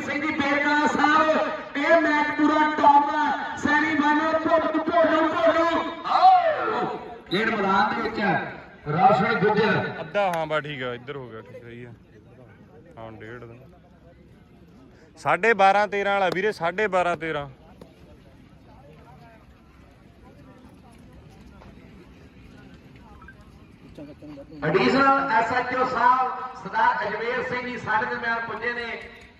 ਕੁਲਜੀਤ ਸਿੰਘ ਜੀ ਬੇਰਕਾ ਸਾਹਿਬ ਇਹ ਮੈਚ ਪੂਰਾ top final Bholu Bholu Bholu ਆਓ ਖੇਡ ਮੈਦਾਨ ਦੇ ਵਿੱਚ ਰੌਸ਼ਨ ਗੁੱਜਰ। ਅੱਧਾ ਹਾਂ ਬਾ ਠੀਕ ਆ। ਇੱਧਰ ਹੋ ਗਿਆ ਠੀਕ ਸਹੀ ਆ। ਹਾਂ ਡੇਢ ਦਾ ਸਾਢੇ 12 13 ਵਾਲਾ ਵੀਰੇ ਸਾਢੇ 12 13 ਐਡੀਸ਼ਨਲ ਐਸਐਚਓ ਸਾਹਿਬ ਸਰਦਾਰ ਅਜਮੇਰ ਸਿੰਘ ਜੀ ਸਾਡੇ ਦਰਮਿਆਨ ਪੁੱਜੇ ਨੇ।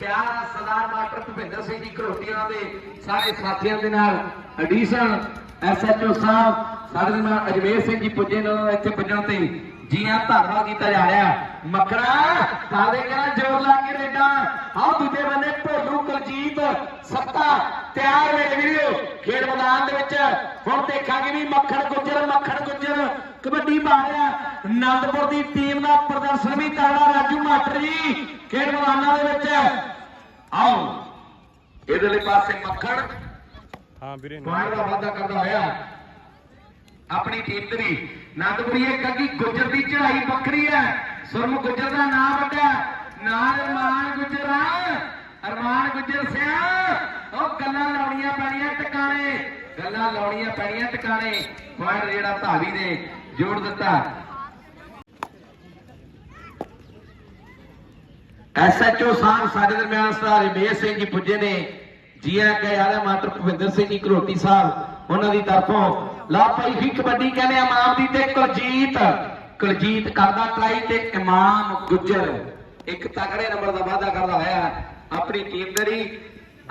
ਪਿਆਰ ਸਰਦਾਰ ਮਾਸਟਰ ਭੁਪਿੰਦਰ ਸਿੰਘ ਜੀ ਘਰੋਟੀਆਂ ਦੇ ਸਾਰੇ ਸਾਥੀਆਂ ਦੇ ਨਾਲ ਐਡੀਸ਼ਨਲ ਐਸਐਚਓ ਸਾਹਿਬ, ਸਾਡੇ ਦਰਮਿਆਨ ਅਜਮੇਰ ਸਿੰਘ ਜੀ ਪੁੱਜੇ ਨੇ ਉਹਨਾਂ ਇੱਥੇ ਪੁੱਜਣ ਤੇ। ਜੀ ਧੰਨਵਾਦ ਕੀਤਾ ਜਾ ਰਿਹਾ। ਮੱਕੜਾ ਸਾਡੇ ਕਹਿੰਦਾ ਜੋਰ ਲਾ ਕੇ ਰੇਡਾ। ਆਹ ਦੂਜੇ ਬੰਨੇ ਭੋਲੂ ਕੁਲਜੀਤ ਸੱਤਾ ਤਿਆਰ ਮੇਰੇ ਵੀਡੀਓ ਖੇਡ ਮੈਦਾਨ ਦੇ ਵਿੱਚ। ਹੁਣ ਦੇਖਾਂਗੇ ਵੀ ਮੱਖਣ ਗੁੱਜਰ ਮੱਖਣ ਗੁੱਜਰ ਕਬੱਡੀ ਪਾ ਰਿਹਾ। ਆਨੰਦਪੁਰ ਦੀ ਟੀਮ ਦਾ ਪ੍ਰਦਰਸ਼ਨ ਵੀ ਤਗੜਾ ਰਾਜੂ ਮਾਟਰ ਜੀ, ਖੇਡ ਮੈਦਾਨਾਂ ਦੇ ਵਿੱਚ। ਆਓ। ਇਹਦੇ ਪਾਸੇ ਮੱਖਣ। ਹਾਂ ਵੀਰੇ ਪੁਆਇੰਟ ਦਾ ਵਾਅਦਾ ਕਰਦਾ ਹੋਇਆ। ਆਪਣੀ ਟੀਮ ਦੇ ਵੀ। ਆਨੰਦਪੁਰੀਏ ਕੱਗੀ ਗੁੱਜਰ ਦੀ ਚੜ੍ਹਾਈ ਵੱਖਰੀ ਹੈ। ਸੁਰਮ ਗੁੱਜਰ ਦਾ ਨਾਮ ਵੱਡਾ ਨਾਲ ਅਰਮਾਨ ਗੁੱਜਰ ਅਰਮਾਨ ਗੁੱਜਰ ਸਿਆ। ਉਹ ਗੱਲਾਂ ਲਾਉਣੀਆਂ ਪੈਣੀਆਂ ਟਿਕਾਣੇ। ਗੱਲਾਂ ਲਾਉਣੀਆਂ ਪੈਣੀਆਂ ਟਿਕਾਣੇ। ਪੁਆਇੰਟ ਜਿਹੜਾ ਧਾਵੀ ਨੇ ਜੋੜ ਦਿੱਤਾ। ਐਸਐਚਓ ਸਾਹਿਬ ਸਾਡੇ ਦਰਮਿਆਨ ਸਰਦਾਰ ਰਮੇਸ਼ ਸਿੰਘ ਜੀ ਪੁੱਜੇ ਨੇ। ਜੀ ਕੇ ਆਲੇ ਮਾਸਟਰ ਭੁਪਿੰਦਰ ਸਿੰਘ ਜੀ ਘਰੋਟੀ ਸਾਹਿਬ, ਉਹਨਾਂ ਦੀ ਤਰਫੋਂ। ਲਾ ਭਾਈ ਵੀ ਕਬੱਡੀ ਕਹਿੰਦੇ ਇਮਾਮ ਦੀ ਤੇ ਕੁਲਜੀਤ। ਕੁਲਜੀਤ ਕਰਦਾ ਟਰਾਈ ਤੇ ਇਮਾਮ ਗੁੱਜਰ। ਇੱਕ ਤਗੜੇ ਨੰਬਰ ਦਾ ਵਾਅਦਾ ਕਰਦਾ ਹੋਇਆ ਆਪਣੀ ਟੀਮ ਦੇ ਲਈ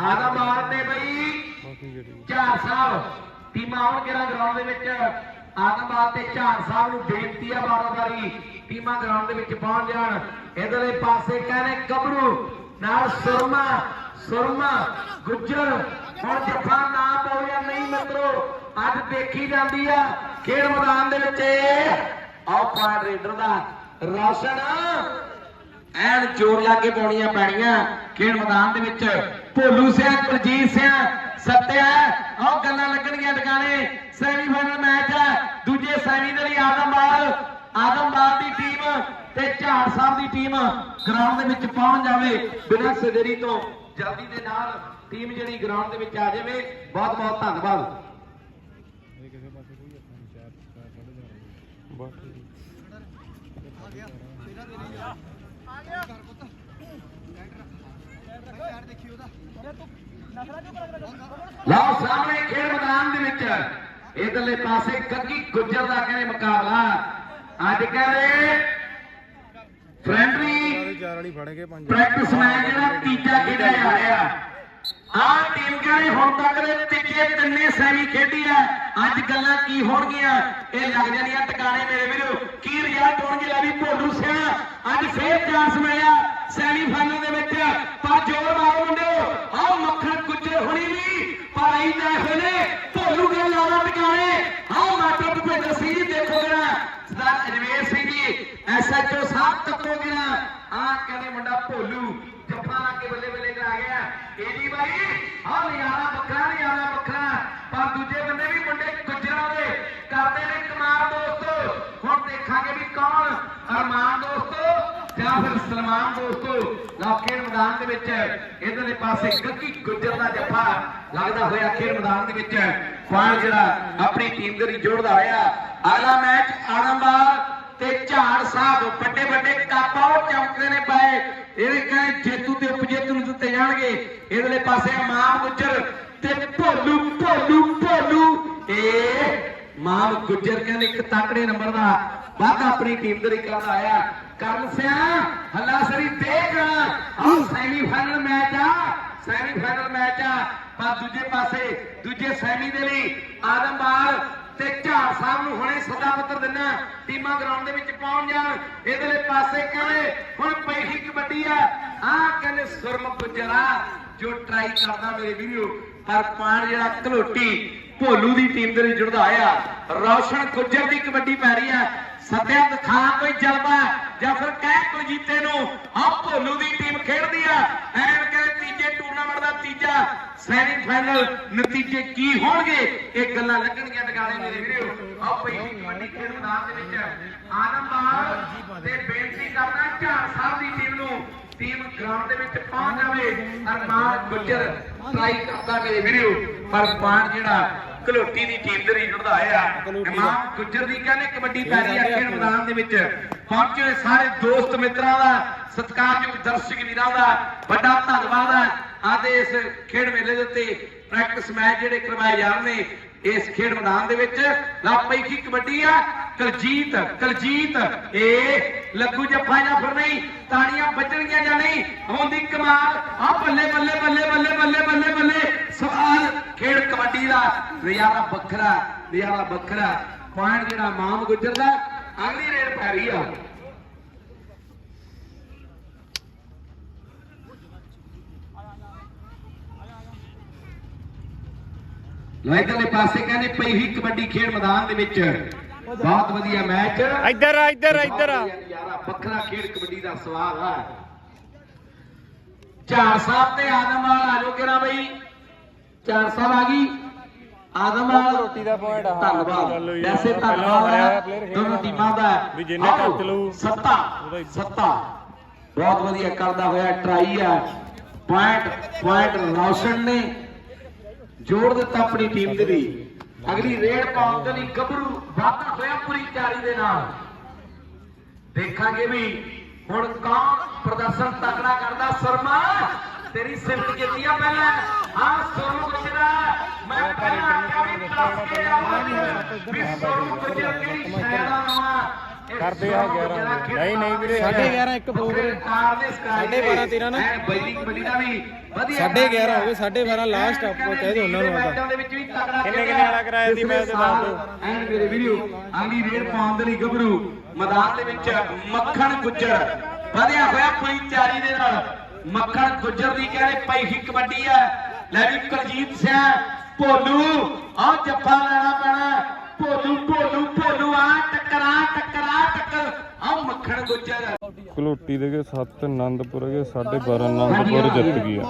ਆਦਮ ਮਾਰਨੇ ਬਈ। ਝਾਰ ਸਾਹਿਬ, ਟੀਮਾਂ ਆਉਣ ਕਿਹੜਾ ਗਰਾਊਂਡ ਦੇ ਵਿੱਚ। ਆਦਮਬਾਦ ਤੇ ਝਾਰ ਸਾਹਿਬ ਨੂੰ ਬੇਨਤੀ ਆ ਬਾਰੋਬਾਰੀ ਟੀਮਾਂ ਗਰਾਊਂਡ ਦੇ ਵਿੱਚ ਪਹੁੰਚ ਜਾਣ। ਇਧਰਲੇ ਪਾਸੇ ਕਹਿੰਦੇ ਗੱਭਰੂ, ਨਾਲ ਸੁਰਮਾ ਸੁਰਮਾ ਗੁੱਜਰ ਹੁਣ ਜੱਫਾ ਨਾ ਪਾਉਇਆ ਨਹੀਂ ਮਿੱਤਰੋ, ਅੱਜ ਦੇਖੀ ਜਾਂਦੀ ਆ, ਖੇਡ ਮੈਦਾਨ ਦੇ ਵਿੱਚ ਆਫ ਪੁਆਇੰਟ ਰੇਡਰ ਦਾ ਰੌਸ਼ਨ। ਐਨ ਜੋਰ ਲਾ ਕੇ ਪਾਉਣੀਆਂ ਪੈਣੀਆਂ ਖੇਡ ਮੈਦਾਨ ਦੇ ਵਿੱਚ। ਭੋਲੂ ਸਿਆ ਕੁਲਜੀਤ ਸਿਆ ਸੱਤਿਆ ਉਹ ਗੱਲਾਂ ਲੱਗਣਗੀਆਂ ਟਿਕਾਣੇ। ਸੈਮੀਫਾਈਨਲ ਮੈਚ ਹੈ ਦੂਜੇ ਸੈਮੀ ਦੇ ਲਈ ਆਦਮਬਾਦ ਆਦਮਬਾਦ ਦੀ ਟੀਮ ਤੇ ਝਾੜ ਸਾਹਿਬ ਦੀ ਟੀਮ ਗਰਾਊਂਡ ਦੇ ਵਿੱਚ ਪਹੁੰਚ ਜਾਵੇ। ਬਿਨਾਂ ਸਦੇਰੀ ਤੋਂ ਜਲਦੀ ਦੇ ਨਾਲ ਟੀਮ ਜਿਹੜੀ ਗਰਾਊਂਡ ਦੇ ਵਿੱਚ ਆ ਜਾਵੇ। ਬਹੁਤ ਬਹੁਤ ਧੰਨਵਾਦ। ਲਓ ਸਾਹਮਣੇ ਖੇਡ ਮੈਦਾਨ ਦੇ ਵਿੱਚ ਇਧਰਲੇ ਪਾਸੇ ਕੱਗੀ ਗੁੱਜਰ ਦਾ ਕਹਿੰਦੇ ਮੁਕਾਬਲਾ। ਅੱਜ ਕਹਿੰਦੇ ਪੰਜ। ਪ੍ਰੈਕਟਿਸ ਮੈਚ ਜਿਹੜਾ ਤੀਜਾ ਖੇਡਿਆ ਜਾ ਰਿਹਾ। ਆਹ ਟੀਮ ਕਹਿੰਦੇ ਹੁਣ ਤੱਕ ਦੇ ਤੀਜੇ ਤਿੰਨੇ ਸੈਮੀ ਖੇਡੀ ਆ। ਅੱਜ ਗੱਲਾਂ ਕੀ ਹੋਣਗੀਆਂ? ਇਹ ਲੱਗ ਜਾਣੀਆਂ ਟਿਕਾਣੇ ਮੇਰੇ ਵੀਰੋ। ਕੀ ਰਿਜ਼ਲਟ ਹੋਣਗੇ? ਲੈ ਵੀ ਭੋਲੂ ਸਿਆ। ਅੱਜ ਫੇਰ ਚਾਂਸ ਮਿਲਿਆ। ਸੈਮੀ ਫਾਈਨਲ ਦੇ ਵਿੱਚ ਪਰ ਜੋਰ ਮਾਰੋ ਮੁੰਡਿਓ ਆਹ ਮੱਖਣ ਗੁੱਜਰ ਹੁਣੀ ਵੀ ਪਰ ਆਈ ਨਾ ਹੋਣੇ ਭੋਲੂ ਦੇ ਲਾਲਾ ਟਿਕਾਣੇ ਆਹ ਮਾਟਰ ਭੁਪਿੰਦਰ ਸਿੰਘ ਜੀ ਦੇਖੋ ਜਰਾ ਸਰਦਾਰ ਅਜਮੇਰ ਜੀ ਐਸਐਚਓ ਸਾਹਿਬ ਤੱਕੋ ਜਰਾ ਆਹ ਕਹਿੰਦੇ ਮੁੰਡਾ ਭੋਲੂ, ਜੱਫਾ ਲਾ ਕੇ ਬੱਲੇ ਬੱਲੇ ਕਰਾ ਗਿਆ। ਇਹਦੀ ਬਾਈ, ਆਹ ਨਿਆਰਾ ਵੱਖਰਾ ਨਿਆਰਾ ਵੱਖਰਾ। ਪਰ ਦੂਜੇ ਬੰਦੇ ਵੀ ਮੁੰਡੇ ਗੁੱਜਰਾਂ ਦੇ। ਕਰਦੇ ਨੇ ਕਮਾਲ ਦੋਸਤੋ। ਹੁਣ ਦੇਖਾਂਗੇ ਵੀ ਕੌਣ ਅਰਮਾਨ ਦੋਸਤੋ, ਜਾਂ ਫਿਰ ਸਲਮਾਨ ਦੋਸਤੋ ਲਾਖੇ ਮੈਦਾਨ ਦੇ ਵਿੱਚ। ਇਧਰਲੇ ਪਾਸੇ ਗੱਗੀ ਗੁੱਜਰ ਦਾ ਜੱਫਾ ਲੱਗਦਾ ਹੋਇਆ ਖੇਡ ਮੈਦਾਨ ਦੇ ਵਿੱਚ। ਪਾਣ ਜਿਹੜਾ ਆਪਣੀ ਟੀਮ ਦੇ ਲਈ ਜੋੜਦਾ ਹੋਇਆ। ਅਗਲਾ ਮੈਚ ਆਨੰਦਬਾਗ ਤੇ ਝਾੜ ਸਾਹਿਬ ਵੱਡੇ ਵੱਡੇ ਕਾਪਾ ਉਹ ਚਮਕਦੇ ਨੇ ਪਏ। ਇਹਦੇ ਕਹਿੰਦੇ ਜੇਤੂ ਤੇ ਉਪਜੇਤੂ ਨੂੰ ਦਿੱਤੇ ਜਾਣਗੇ। ਇਹਦੇ ਪਾਸੇ ਮਾਮ ਗੁੱਜਰ ਤੇ ਭੋਲੂ ਭੋਲੂ ਭੋਲੂ। ਇਹ ਮਾਮ ਗੁੱਜਰ ਕਹਿੰਦੇ ਇੱਕ ਤਾਕੜੇ ਨੰਬਰ ਦਾ ਵਾਧਾ ਆਪਣੀ ਟੀਮ ਦੇ ਲਈ ਕਰਦਾ ਆਇਆ। ਕਰਨ ਸਿਆ, ਹੱਲਾ ਸਰੀ ਦੇਖ ਆਹ ਸੈਮੀ ਮੈਚ ਆ ਸੈਮੀ ਮੈਚ ਆ। ਪਰ ਦੂਜੇ ਪਾਸੇ, ਦੂਜੇ ਸੈਮੀ ਦੇ ਲਈ ਆਦਮਬਾਗ ਸਾਹਿਬ ਨੂੰ ਹੁਣੇ ਸੱਦਾ ਪੱਤਰ ਦਿੰਨਾ ਟੀਮਾਂ ਗਰਾਊਂਡ ਦੇ ਵਿੱਚ ਪਹੁੰਚ ਜਾਣ ਇਧਰਲੇ ਪਾਸੇ ਕਹਿੰਦੇ ਹੁਣ ਪਹਿਲੀ ਕਬੱਡੀ ਆ। ਆਹ ਕਹਿੰਦੇ ਸੁਰਮ ਗੁਜਰਾ, ਜੋ ਟਰਾਈ ਕਰਦਾ ਮੇਰੇ ਵੀਡੀਓ ਪਰ ਪਾਣ ਜਿਹੜਾ ਘਲੋਟੀ ਭੋਲੂ ਦੀ ਟੀਮ ਦੇ ਲਈ ਜੁੜਦਾ ਆਇਆ ਰੌਸ਼ਨ ਗੁੱਜਰ ਦੀ ਕਬੱਡੀ ਪੈ ਰਹੀ ਆ। ਸੱਦਿਆ ਦਿਖਾ ਕੋਈ ਜਲਵਾ ਜਾਂ ਫਿਰ ਕਹਿ ਕੋਈ ਜੀਤੇ ਨੂੰ ਆ ਭੋਲੂ ਦੀ ਟੀਮ ਖੇਡਦੀ ਆ। ਐਨ ਕਹਿੰਦੇ ਤੀਜੇ ਟੂਰਨਾਮੈਂਟ ਦਾ ਤੀਜਾ ਸੈਮੀ ਨਤੀਜੇ ਕੀ ਹੋਣਗੇ? ਇਹ ਗੱਲਾਂ ਲੱਗਣਗੀਆਂ ਟਿਕਾਣੇ ਮੇਰੇ ਵੀਰੋ ਆਓ ਪਹਿਲੀ ਕਬੱਡੀ ਖੇਡ ਮੈਦਾਨ ਦੇ ਵਿੱਚ ਆਨੰਦਬਾਗ ਤੇ ਬੇਨਤੀ ਕਰਦਾ ਝਾੜ ਸਾਹਿਬ ਦੀ ਟੀਮ ਨੂੰ। ਟੀਮ ਗਰਾਊਂਡ ਦੇ ਵਿੱਚ ਪਹੁੰਚ ਜਾਵੇ। ਅਰਮਾਨ ਗੁੱਜਰ ਟਰਾਈ ਕਰਦਾ ਮੇਰੇ ਵੀਡੀਓ ਪਰ ਪਾਣ ਜਿਹੜਾ ਕਲੋਟੀ ਦੀ ਟੀਮ ਦੇ ਲਈ ਵਧਾਇਆ ਇਮਾਮ ਗੁੱਜਰ ਦੀ ਕਹਿੰਦੇ ਕਬੱਡੀ ਪੈ ਰਹੀ ਹੈ ਖੇਡ ਮੈਦਾਨ ਦੇ ਵਿੱਚ ਪਹੁੰਚੇ ਹੋਏ ਸਾਰੇ ਦੋਸਤ ਮਿੱਤਰਾਂ ਦਾ ਸਤਿਕਾਰਯੋਗ ਦਰਸ਼ਕ ਵੀਰਾਂ ਦਾ ਵੱਡਾ ਧੰਨਵਾਦ ਹੈ ਆਦੇ ਇਸ ਖੇਡ ਮੇਲੇ ਦੇ ਉੱਤੇ ਪ੍ਰੈਕਟਿਸ ਮੈਚ ਜਿਹੜੇ ਕਰਵਾਏ ਜਾਂਦੇ ਇਸ ਖੇਡ ਮੈਦਾਨ ਦੇ ਵਿੱਚ ਲਾਪਈ ਕੀ ਕਬੱਡੀ ਆ। ਕਲਜੀਤ ਕਲਜੀਤ ਇਹ ਲੱਗੂ ਜੱਫਾ ਜਾਂ ਫਿਰ ਨਹੀਂ ਤਾੜੀਆਂ ਵੱਜਣਗੀਆਂ ਜਾਂ ਨਹੀਂ ਹੁੰਦੀ ਕਮਾਲ ਆ ਬੱਲੇ ਬੱਲੇ ਬੱਲੇ ਬੱਲੇ ਬੱਲੇ ਬੱਲੇ ਬੱਲੇ ਸਵਾਲ ਖੇਡ ਕਬੱਡੀ ਦਾ ਨਜ਼ਾਰਾ ਵੱਖਰਾ ਨਜ਼ਾਰਾ ਵੱਖਰਾ। ਪੁਆਇੰਟ ਜਿਹੜਾ ਮਾਮ ਗੁੱਜਰ ਦਾ ਅਗਲੀ ਰੇਡ ਪੈ ਰਹੀ ਆ। ਇਧਰਲੇ ਪਾਸੇ ਕਹਿੰਦੇ ਪਈ ਹੀ ਕਬੱਡੀ ਖੇਡ ਮੈਦਾਨ ਦੇ ਵਿੱਚ। ਬਹੁਤ ਵਧੀਆ ਮੈਚ। ਇੱਧਰ ਆ ਇੱਧਰ ਆ ਇੱਧਰ ਆ। ਵੱਖਰਾ ਖੇਡ ਕਬੱਡੀ ਦਾ ਸਵਾਦ ਆ। ਚਾਰ ਸਾਹਿਬ ਤੇ ਆਦਮਵਾਲ ਆ ਜਾਓ ਕਿਰਾ ਬਈ। ਚਾਰ ਸਾਹਿਬ ਆ ਗਈ। ਆਦਮਵਾਲ ਰੋਟੀ ਦਾ point ਆ, ਧੰਨਵਾਦ। ਵੈਸੇ ਧੰਨਵਾਦ ਦੋਨੋਂ। ਟੀਮਾਂ ਦਾ ਵੀ ਜਿੰਨੇ ਖਰਚ ਲਊ, ਸੱਤਾ। ਸੱਤਾ। ਬਹੁਤ ਵਧੀਆ ਕਰਦਾ ਹੋਇਆ ਟਰਾਈ ਆ ਪੁਆਇੰਟ ਪੁਆਇੰਟ ਰੌਸ਼ਨ ਨੇ ਜੋੜ ਦਿੱਤਾ ਆਪਣੀ ਟੀਮ ਦੇ ਲਈ। ਅਗਲੀ ਰੇਡ ਪਾਉਣ ਦੇ ਲਈ ਗੱਭਰੂ ਵਾਧਾ ਹੋਇਆ ਪੂਰੀ ਤਿਆਰੀ ਦੇ ਨਾਲ। ਦੇਖਾਂਗੇ ਵੀ ਹੁਣ ਕੌਣ ਪ੍ਰਦਰਸ਼ਨ ਤਕੜਾ ਕਰਦਾ। ਸ਼ਰਮਾ ਤੇਰੀ ਸਿਫਤ ਕੀਤੀ ਆ ਪਹਿਲਾਂ। ਹਾਂ ਸੋਨੂ ਗੁਜਰਾ ਮੈਂ ਪਹਿਲਾਂ ਆਖਿਆ ਵੀ ਦੱਸ ਕੇ ਆਵਾਂਗੇ ਵੀ ਸੋਨੂ ਗੁਜਰਾ ਕਿਹੜੀ ਸ਼ੈ ਦਾ ਨਵਾਂ ਕਰਦੇ ਆ 11 ਨਹੀਂ ਨਹੀਂ ਵੀਰੇ ਸਾਢੇ 11 ਇੱਕ ਦੇ ਸਾਢੇ 12 13 ਨਾ। ਬੈਲੀ ਕਬੱਡੀ ਦਾ ਵੀ ਵਧੀਆ ਸਾਢੇ 11 ਹੋ ਗਏ, ਸਾਢੇ 12 last ਆਪਾਂ ਕਹਿ ਦਿਓ ਉਹਨਾਂ ਨੂੰ ਦੇ ਤਕੜਾ ਕਿੰਨੇ-। ਕਿੰਨੇ ਵਾਲਾ ਕਰਾਇਆ ਸੀ ਮੈਚ ਦੇ ਦੱਸ। ਐਨ ਮੇਰੇ ਵੀਡੀਓ ਅਗਲੀ ਰੇਡ ਪਾਉਣ ਦੇ ਲਈ ਗੱਭਰੂ ਮੈਦਾਨ ਦੇ ਵਿੱਚ ਮੱਖਣ ਗੁੱਜਰ। ਵਧਿਆ ਹੋਇਆ ਪੂਰੀ ਤਿਆਰੀ ਦੇ ਨਾਲ। ਮੱਖਣ ਗੁੱਜਰ ਦੀ ਕਹਿੰਦੇ ਪਈ ਹੀ ਕਬੱਡੀ ਹੈ ਲੈ ਵੀ ਕੁਲਜੀਤ ਸਿੰਘ ਭੋਲੂ ਆ ਜੱਫਾ ਲੈਣਾ ਪੈਣਾ। ਭੋਲੂ ਭੋਲੂ ਭੋਲੂ ਆ ਟੱਕਰਾ ਟੱਕਰਾ ਟੱਕਰ। ਆ ਮੱਖਣ ਗੁੱਜਰ। ਕਲੋਟੀ ਦੇ ਕੇ 7 ਆਨੰਦਪੁਰ ਦੇ 12.5 ਆਨੰਦਪੁਰ ਜਿੱਤ ਗਈ ਆ।